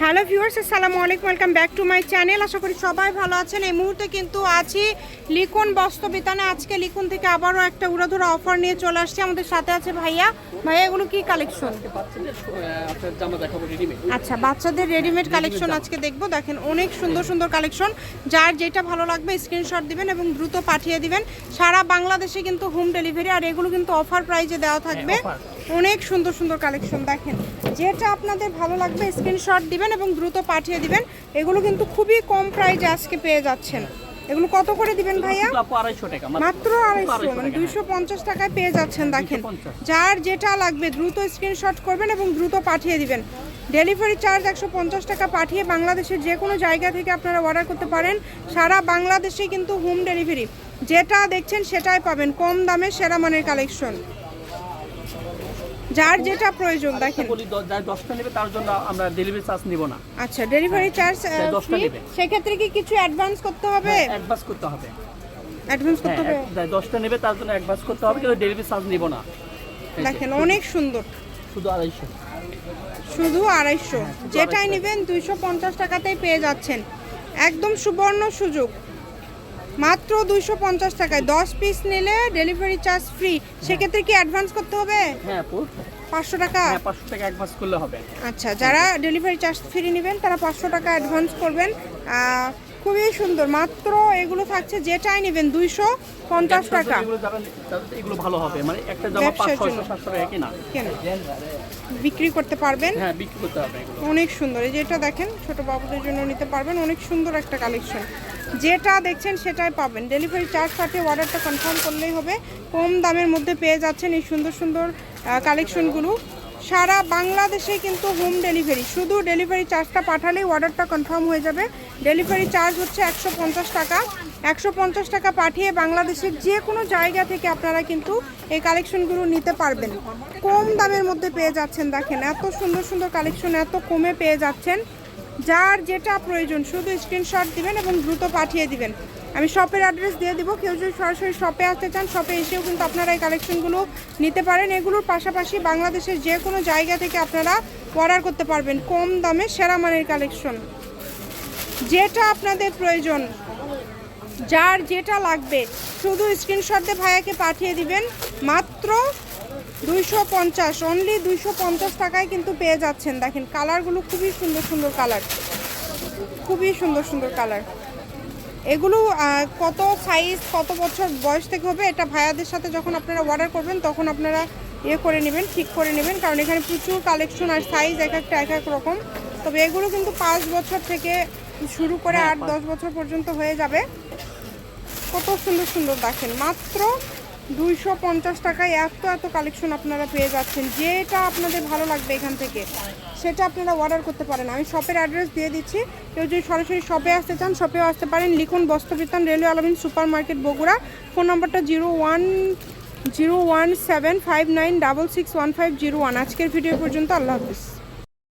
Hello viewers, আসসালামু আলাইকুম, welcome back to my channel. আশা করি সবাই ভালো আছেন। এই মুহূর্তে কিন্তু আছি লিখন বস্ত্রবিতানে। আজকে লিখন থেকে আবারও একটা উড়াধুরা অফার নিয়ে চলে আসছে। আমাদের সাথে আছে ভাইয়া। ভাইয়া, এগুলো কি কালেকশন আচ্ছা বাচ্চাদের রেডিমেড কালেকশন আজকে দেখব। দেখেন, অনেক সুন্দর সুন্দর কালেকশন যার যেটা ভালো লাগবে স্ক্রিনশট দিবেন এবং দ্রুত পাঠিয়ে দিবেন। সারা বাংলাদেশে কিন্তু হোম ডেলিভারি আর এগুলো কিন্তু অফার প্রাইজে দেওয়া থাকবে। offer। অনেক সুন্দর সুন্দর কালেকশন দেখেন। যেটা আপনাদের ভালো লাগবে স্ক্রিনশট দিবেন এবং দ্রুত পাঠিয়ে দিবেন। এগুলো কিন্তু খুবই কম প্রাইজে আজকে পেয়ে যাচ্ছেন। এগুলো কত করে দিবেন ভাইয়া? মাত্র আড়াইশো মানে দুইশো পঞ্চাশ টাকায় পেয়ে যাচ্ছেন দেখেন। যার যেটা লাগবে দ্রুত স্ক্রিনশট করবেন এবং দ্রুত পাঠিয়ে দিবেন। ডেলিভারি চার্জ একশো পঞ্চাশ টাকা পাঠিয়ে বাংলাদেশের যে কোনো জায়গা থেকে আপনারা অর্ডার করতে পারেন। সারা বাংলাদেশে কিন্তু হোম ডেলিভারি যেটা দেখছেন সেটাই পাবেন কম দামে সেরা মানের কালেকশন যার যেটা প্রয়োজন দেখেন। বলি দ- যার দশটা নেবে তার জন্য আমরা ডেলিভারি চার্জ নিব না। আচ্ছা ডেলিভারি চার্জ হ্যাঁ, দশটা নেবে। সেক্ষেত্রে কি কিছু অ্যাডভান্স করতে হবে? অ্যাডভান্স করতে হবে। অ্যাডভান্স হ্যাঁ করতে হবে? এক- যার দশটা নেবে তার জন্য অ্যাডভান্স করতে হবে কিন্তু ডেলিভারি চার্জ নিব না। দেখেন অনেক সুন্দর। শুধু আড়াইশো। শুধু আড়াইশো। যেটাই নেবেন দুইশো পঞ্চাশ টাকাতেই পেয়ে যাচ্ছেন। একদম সুবর্ণ সুযোগ। মাত্র দুইশো পঞ্চাশ টাকায়। দশ পিস নিলে ডেলিভারি চার্জ ফ্রি সেক্ষেত্রে কি অ্যাডভান্স করতে হবে? হ্যাঁ পাঁচশো টাকা? হ্যাঁ পাঁচশো টাকা অ্যাডভান্স করলে হবে। আচ্ছা যারা ডেলিভারি চার্জ ফ্রি নেবেন তারা পাঁচশো টাকা অ্যাডভান্স করবেন। খুবই সুন্দর। মাত্র এগুলো থাকছে যেটাই নেবেন দুইশো পঞ্চাশ টাকা। এগুলো ভালো হবে। মানে একটা জামা পাঁচ ব্যবসার জন্য। সাতশো টাকা কিনা। বিক্রি করতে পারবেন? হ্যাঁ বিক্রি করতে হবে অনেক সুন্দর। এই যেটা দেখেন ছোট বাবুদের জন্য নিতে পারবেন। অনেক সুন্দর একটা কালেকশন। যেটা দেখছেন সেটাই পাবেন। ডেলিভারি চার্জ পাঠিয়ে অর্ডারটা কনফার্ম করলেই হবে। কম দামের মধ্যে পেয়ে যাচ্ছেন এই সুন্দর সুন্দর কালেকশনগুলো। সারা বাংলাদেশে কিন্তু হোম ডেলিভারি শুধু ডেলিভারি চার্জটা পাঠালেই অর্ডারটা কনফার্ম হয়ে যাবে। ডেলিভারি চার্জ হচ্ছে একশো পঞ্চাশ টাকা। একশো পঞ্চাশ টাকা পাঠিয়ে বাংলাদেশের যে কোনো জায়গা থেকে আপনারা কিন্তু এই কালেকশনগুলো নিতে পারবেন। কম দামের মধ্যে পেয়ে যাচ্ছেন, দেখেন। এত সুন্দর সুন্দর কালেকশন এত কমে পেয়ে যাচ্ছেন। যার যেটা প্রয়োজন, শুধু স্ক্রিনশট দিবেন এবং দ্রুত পাঠিয়ে দিবেন। আমি শপের অ্যাড্রেস দিয়ে দিব, কেউ যদি সরাসরি শপে আসতে চান শপে এসেও কিন্তু আপনারা এই কালেকশনগুলো নিতে পারেন। এগুলোর পাশাপাশি বাংলাদেশের যে কোনো জায়গা থেকে আপনারা অর্ডার করতে পারবেন, কম দামে সেরা মানের কালেকশন যেটা আপনাদের প্রয়োজন, যার যেটা লাগবে, শুধু স্ক্রিনশট দিয়ে ভাইয়াকে পাঠিয়ে দিবেন, মাত্র দুইশো পঞ্চাশ অনলি দুইশো পঞ্চাশ টাকায় কিন্তু পেয়ে যাচ্ছেন। দেখেন কালারগুলো খুবই সুন্দর সুন্দর কালার। খুবই সুন্দর সুন্দর কালার। এগুলো কত সাইজ কত বছর বয়স থেকে হবে এটা ভাইয়াদের সাথে যখন আপনারা অর্ডার করবেন তখন আপনারা ইয়ে করে নেবেন ঠিক করে নেবেন। কারণ এখানে প্রচুর কালেকশন আর সাইজ এক একটা এক এক রকম। তবে এগুলো কিন্তু পাঁচ বছর থেকে শুরু করে হ্যাঁ, আট দশ বছর পর্যন্ত হয়ে যাবে। কত সুন্দর সুন্দর দেখেন। মাত্র দুইশো পঞ্চাশ টাকায় এত এত কালেকশন আপনারা পেয়ে যাচ্ছেন। যেটা আপনাদের ভালো লাগবে এখান থেকে, সেটা আপনারা অর্ডার করতে পারেন। আমি শপের অ্যাড্রেস দিয়ে দিচ্ছি। কেউ যদি সরাসরি শপে আসতে চান শপেও আসতে পারেন। লিখুন Bastrabitan railway Almin super market Bogura. Phone নম্বরটা zero one zero one seven five nine double six one five zero one. আজকের ভিডিও পর্যন্ত, আল্লাহ হাফিজ।